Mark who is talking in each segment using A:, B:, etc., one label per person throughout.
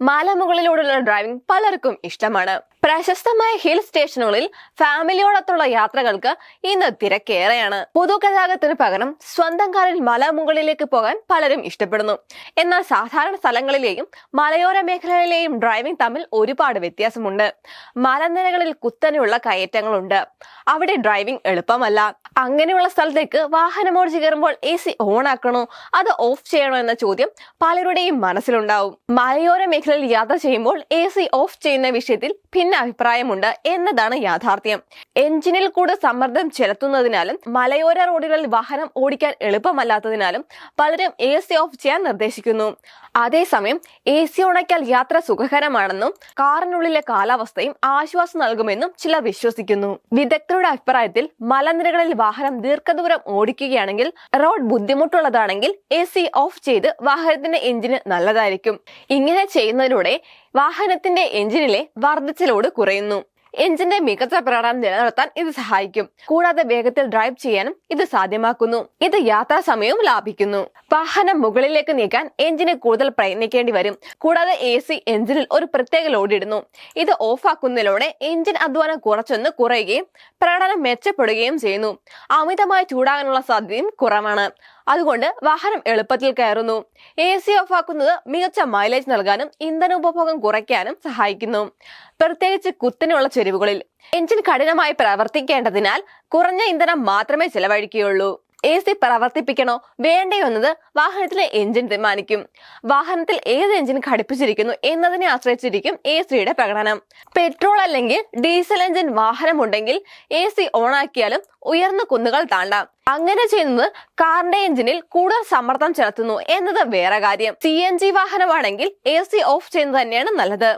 A: മലമുകളിലൂടെയുള്ള driving പലർക്കും ഇഷ്ടമാണ്. പ്രശസ്തമായ ഹിൽ സ്റ്റേഷനുകളിൽ ഫാമിലിയോടൊത്തുള്ള യാത്രകൾക്ക് ഇന്ന് തിരക്കേറെയാണ്. പൊതുഗതാഗതത്തിന് പകരം സ്വന്തം കാറിൽ മലമുകളിലേക്ക് പോകാൻ പലരും ഇഷ്ടപ്പെടുന്നു. എന്നാൽ സാധാരണ സ്ഥലങ്ങളിലെയും മലയോര മേഖലകളിലെയും ഡ്രൈവിംഗ് തമ്മിൽ ഒരുപാട് വ്യത്യാസമുണ്ട്. മലനിരകളിൽ കുത്തനെയുള്ള കയറ്റങ്ങളുണ്ട്. അവിടെ ഡ്രൈവിംഗ് എളുപ്പമല്ല. അങ്ങനെയുള്ള സ്ഥലത്തേക്ക് വാഹനമോർജി ഓടിച്ചു കയറുമ്പോൾ എ സി ഓൺ ആക്കണോ അത് ഓഫ് ചെയ്യണോ എന്ന ചോദ്യം പലരുടെയും മനസ്സിലുണ്ടാവും. മലയോര മേഖലയിൽ യാത്ര ചെയ്യുമ്പോൾ എ സി ഓഫ് ചെയ്യുന്ന വിഷയത്തിൽ ഭിന്ന അഭിപ്രായമുണ്ട് എന്നതാണ് യാഥാർത്ഥ്യം. എഞ്ചിനിൽ കൂടെ സമ്മർദ്ദം ചെലുത്തുന്നതിനാലും മലയോര റോഡുകളിൽ വാഹനം ഓടിക്കാൻ എളുപ്പമല്ലാത്തതിനാലും പലരും എ സി ഓഫ് ചെയ്യാൻ നിർദ്ദേശിക്കുന്നു. അതേസമയം എ സി ഉണക്കിയാൽ യാത്ര സുഖകരമാണെന്നും കാറിനുള്ളിലെ കാലാവസ്ഥയും ആശ്വാസം നൽകുമെന്നും ചിലർ വിശ്വസിക്കുന്നു. വിദഗ്ധരുടെ അഭിപ്രായത്തിൽ മലനിരകളിൽ വാഹനം ദീർഘദൂരം ഓടിക്കുകയാണെങ്കിൽ റോഡ് ബുദ്ധിമുട്ടുള്ളതാണെങ്കിൽ എ സി ഓഫ് ചെയ്ത് വാഹനത്തിന്റെ എഞ്ചിന് നല്ലതായിരിക്കും. ഇങ്ങനെ ചെയ്യുന്നതിലൂടെ വാഹനത്തിന്റെ എഞ്ചിനിലെ വർദ്ധിച്ച ലോഡ് കുറയുന്നു. എഞ്ചിന്റെ മികച്ച പ്രകടനം നിലനിർത്താൻ ഇത് സഹായിക്കും. കൂടാതെ വേഗത്തിൽ ഡ്രൈവ് ചെയ്യാനും ഇത് സാധ്യമാക്കുന്നു. ഇത് യാത്രാ സമയവും ലാഭിക്കുന്നു. വാഹനം മുകളിലേക്ക് നീക്കാൻ എഞ്ചിന് കൂടുതൽ പ്രയത്നിക്കേണ്ടി വരും. കൂടാതെ എ സി എഞ്ചിനിൽ ഒരു പ്രത്യേക ലോഡ് ഇടുന്നു. ഇത് ഓഫാക്കുന്നതിലൂടെ എഞ്ചിൻ അധ്വാനം കുറച്ചൊന്ന് കുറയുകയും പ്രകടനം മെച്ചപ്പെടുകയും ചെയ്യുന്നു. അമിതമായി ചൂടാകാനുള്ള സാധ്യതയും കുറവാണ്. അതുകൊണ്ട് വാഹനം എളുപ്പത്തിൽ കയറുന്നു. എ സി ഓഫാക്കുന്നത് മികച്ച മൈലേജ് നൽകാനും ഇന്ധന ഉപഭോഗം കുറയ്ക്കാനും സഹായിക്കുന്നു. പ്രത്യേകിച്ച് കുത്തനെയുള്ള ചെരുവുകളിൽ. എഞ്ചിൻ കഠിനമായി പ്രവർത്തിക്കേണ്ടതിനാൽ കുറഞ്ഞ ഇന്ധനം മാത്രമേ ചെലവഴിക്കുകയുള്ളൂ. A C പ്രവർത്തിപ്പിക്കണോ? വേണ്ടയോ എന്നത് വാഹനത്തിലെ എഞ്ചിൻ തീരുമാനിക്കും. വാഹനത്തിൽ ഏത് എഞ്ചിൻ ഘടിപ്പിച്ചിരിക്കുന്നു എന്നതിനെ ആശ്രയിച്ചിരിക്കും എ സിയുടെ പ്രകടനം. പെട്രോൾ അല്ലെങ്കിൽ ഡീസൽ എഞ്ചിൻ വാഹനമുണ്ടെങ്കിൽ എ സി ഓണാക്കിയാലും ഉയർന്ന കുന്നുകൾ താണ്ടാം. അങ്ങനെ ചെയ്യുന്നത് കാറിന്റെ എഞ്ചിനിൽ കൂടുതൽ സമ്മർദ്ദം ചെലുത്തുന്നു എന്നത് വേറെ കാര്യം. സി എൻ ജി വാഹനമാണെങ്കിൽ എ സി ഓഫ് ചെയ്യുന്നത് തന്നെയാണ് നല്ലത്.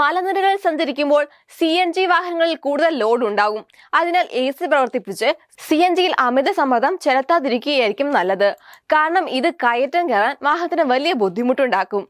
A: മലനിരകളിൽ സഞ്ചരിക്കുമ്പോൾ സി എൻ ജി വാഹനങ്ങളിൽ കൂടുതൽ ലോഡ് ഉണ്ടാകും. അതിനാൽ എ സി പ്രവർത്തിപ്പിച്ച് സി എൻ ജിയിൽ അമിത സമ്മർദ്ദം ചെലുത്താതിരിക്കുകയായിരിക്കും നല്ലത്. കാരണം ഇത് കയറ്റം കയറാൻ വാഹനത്തിന് വലിയ ബുദ്ധിമുട്ടുണ്ടാക്കും.